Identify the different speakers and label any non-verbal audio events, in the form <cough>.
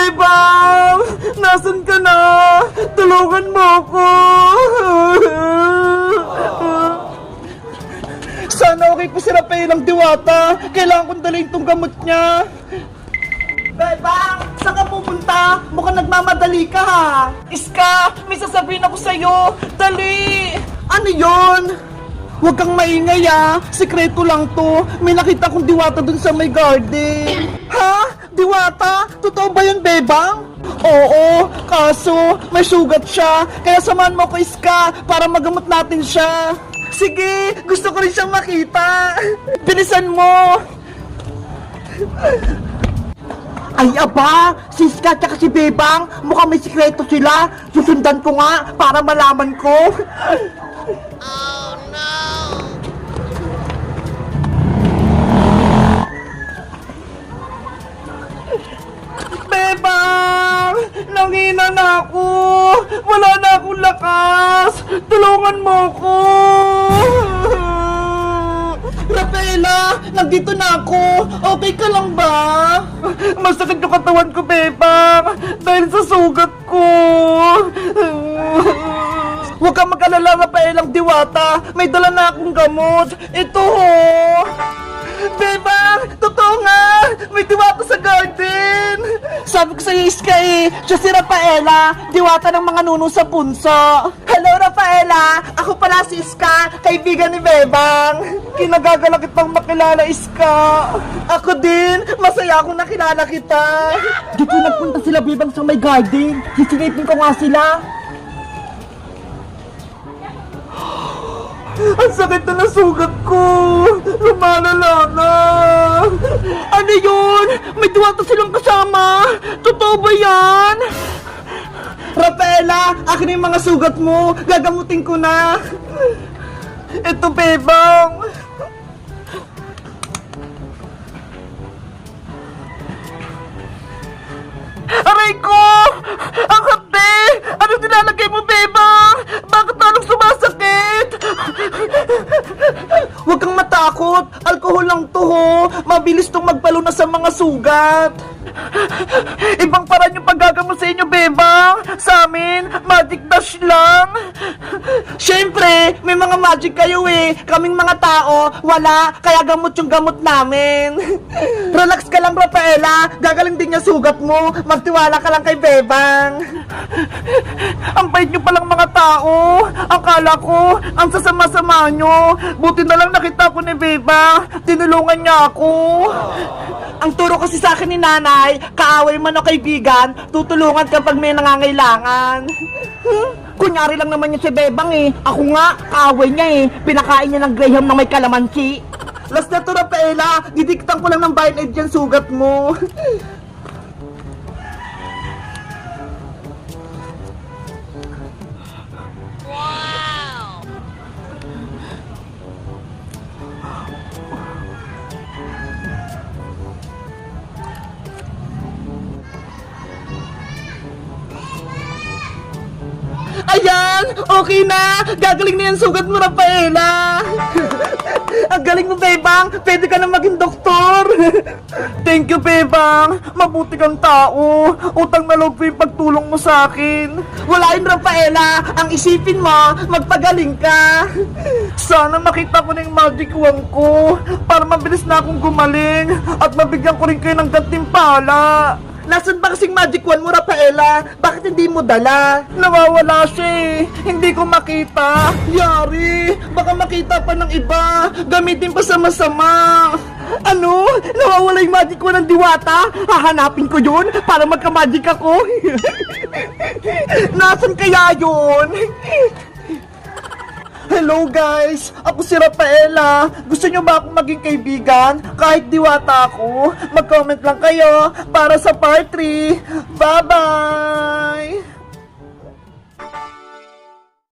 Speaker 1: Bebang! Nasaan ka na? Tulungan mo ako! Sana okay po si Rafael ang diwata. Kailangan kong dalhin tong gamot niya. Bebang! Saan ka pupunta? Mukhang nagmamadali ka ha. Iska! May sasabihin ako sa'yo. Dali! Ano yon? Huwag kang maingay ah. Sikreto lang to. May nakita kong diwata dun sa may garden. Ha? Diwata? Totoo ba yun, Bebang? Oo, kaso may sugat siya. Kaya samahan mo ko, Iska, para magamot natin siya. Sige, gusto ko rin siyang makita. <laughs> Bilisan mo. Ay aba, si Iska at si Bebang, mukhang may sikreto sila. Susundan ko nga para malaman ko. <laughs> Bebang! Nangina na ako! Wala na akong lakas! Tulungan mo ko! <laughs> Rafaela! Nandito na ako! Okay ka lang ba? Masakit yung katawan ko, Bebang! Dahil sa sugat ko! <laughs> Huwag kang mag-alala, Rafaelang Diwata! May dala na akong gamot! Ito ho! Bebang! Totoo nga! May diwata sa garden! Sabi ko sa Iska eh, siya si Rafaela, diwata ng mga nuno sa punso. Hello Rafaela! Ako pala si Iska, kaibigan ni Bebang. Kinagagalak kitang makilala Iska. Ako din, masaya akong nakilala kita. Dito nagpunta sila Bebang sa may garden. Sisilipin ko nga sila. Ang sakit na ng sugat ko! Lumalala na! Ano yun? May diwata silang kasama! Totoo ba yan? Rafaela, akin yung mga sugat mo! Gagamutin ko na! Ito, Bebang! Mabilis tong magpalunas sa mga sugat. Ibang paraan yung paggagamot sa inyo, Bebang. Sa amin, magic dash lang. Siyempre, may mga magic kayo eh. Kaming mga tao, wala. Kaya gamot yung gamot namin. <laughs> Relax ka lang, Rafaela. Gagaling din yung sugat mo. Magtiwala ka lang kay Bebang. <laughs> ang bait nyo palang mga tao. Akala ko, ang sasama-sama nyo. Buti na lang nakita ko ni Beba. Tinulungan niya ako. <laughs> Ang turo kasi sa akin ni nanay, kaaway man o kaibigan, tutulungan kapag may nangangailangan. Kunyari lang naman yun si Bebang eh. Ako nga, kaaway niya eh. Pinakain niya ng Graham na may kalamansi. Last na to, Rafaela. Didiktan ko lang ng Vine Aid yung sugat mo. <laughs> Ayan! Okay na! Gagaling na yung sugat mo, Rafaela! <laughs> Ang galing mo, Bebang! Pwede ka na maging doktor! <laughs> Thank you, Bebang! Mabuti kang tao! Utang na loob ko yung pagtulong mo sa akin! Wala yun, Rafaela! Ang isipin mo, magpagaling ka! <laughs> Sana makita ko na yung magic wand ko para mabilis na akong gumaling at mabigyan ko rin kayo ng gantimpala! Nasaan ba kasing magic wand mo, Rafaela? Bakit hindi mo dala? Nawawala siya eh. Hindi ko makita. Yari, baka makita pa ng iba. Gamitin pa sa masama. Ano? Nawawala yung magic wand ng diwata? Hahanapin ko yun para magka-magic ako. <laughs> Nasaan kaya yun? Hello guys! Ako si Rafaela. Gusto nyo ba akong maging kaibigan? Kahit diwata ako, mag-comment lang kayo para sa part 3. Bye-bye!